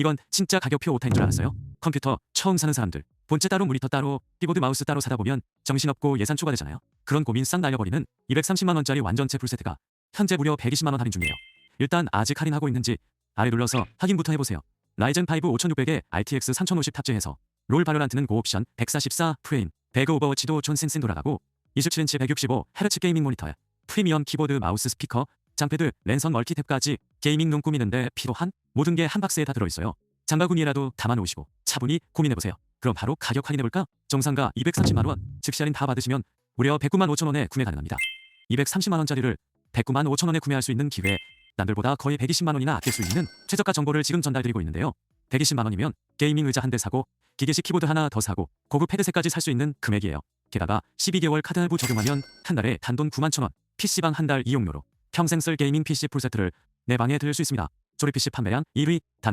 이건 진짜 가격표 오타인 줄 알았어요. 컴퓨터 처음 사는 사람들 본체 따로 모니터 따로 키보드 마우스 따로 사다 보면 정신없고 예산 초과되잖아요. 그런 고민 싹 날려버리는 230만 원짜리 완전체 풀세트가 현재 무려 120만 원 할인 중이에요. 일단 아직 할인하고 있는지 아래 눌러서 확인부터 해보세요. 라이젠 5 5600에 RTX 3050 탑재해서 롤 바로란트는 고옵션 144 프레임 배그 오버워치도 촌센센 돌아가고 27인치 165Hz 게이밍 모니터에 프리미엄 키보드 마우스 스피커 장패드 랜선 멀티탭까지 게이밍 룸 꾸미는데 필요한 모든 게 한 박스에 다 들어있어요. 장바구니에라도 담아놓으시고 차분히 고민해보세요. 그럼 바로 가격 확인해볼까? 정상가 230만원 즉시 할인 다 받으시면 무려 109만 5천원에 구매 가능합니다. 230만원짜리를 109만 5천원에 구매할 수 있는 기회 남들보다 거의 120만원이나 아낄 수 있는 최저가 정보를 지금 전달드리고 있는데요. 120만원이면 게이밍 의자 한 대 사고 기계식 키보드 하나 더 사고 고급 헤드셋까지 살 수 있는 금액이에요. 게다가 12개월 카드 할부 적용하면 한 달에 단돈 9만 천원 PC방 한 달 이용료로 평생 쓸 게이밍 PC 풀세트를 내 방에 들을 수 있습니다. 조립 PC 판매량 1위 단